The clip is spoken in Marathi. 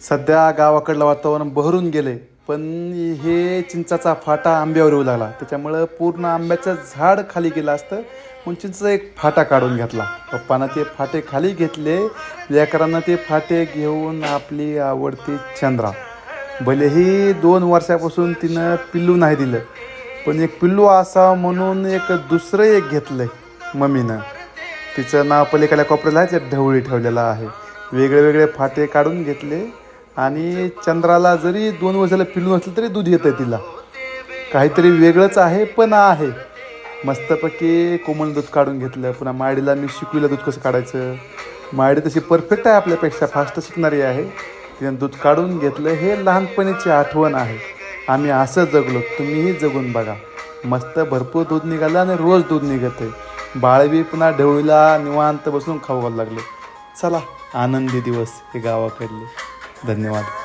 सध्या गावाकडलं वातावरण बहरून गेले पण हे चिंचाचा फाटा आंब्यावर येऊ लागला. त्याच्यामुळं पूर्ण आंब्याचं झाड खाली गेलं असतं. म्हणून चिंचाचा एक फाटा काढून घेतला. पप्पानं ते फाटे खाली घेतले. लेकरांना ते फाटे घेऊन आपली आवडती चंद्रा. भलेही दोन वर्षापासून तिनं पिल्लू नाही दिलं पण एक पिल्लू असा म्हणून एक दुसरं एक घेतलं मम्मीनं. तिचं नाव पलीकडल्या कोपऱ्याला आहे ते ढवळी ठेवलेलं आहे. वेगळे वेगळे फाटे काढून घेतले. आणि चंद्राला जरी दोन वर्षाला पिलू नसलं तरी दूध येतं तिला. काहीतरी वेगळंच आहे पण आहे. मस्तपैकी कोमल दूध काढून घेतलं. पुन्हा माडीला मी शिकविलं दूध कसं काढायचं? माडी तशी परफेक्ट आहे आपल्यापेक्षा फास्ट शिकणारी आहे. तिने दूध काढून घेतलं. हे लहानपणीची आठवण आहे. आम्ही असं जगलो तुम्हीही जगून बघा. मस्त भरपूर दूध निघालं आणि रोज दूध निघत आहे बाळबी पुन्हा ढवळीला निवांत बसून खाऊ घालू लागले. चला आनंदी दिवस हे गावाकडले. धन्यवाद.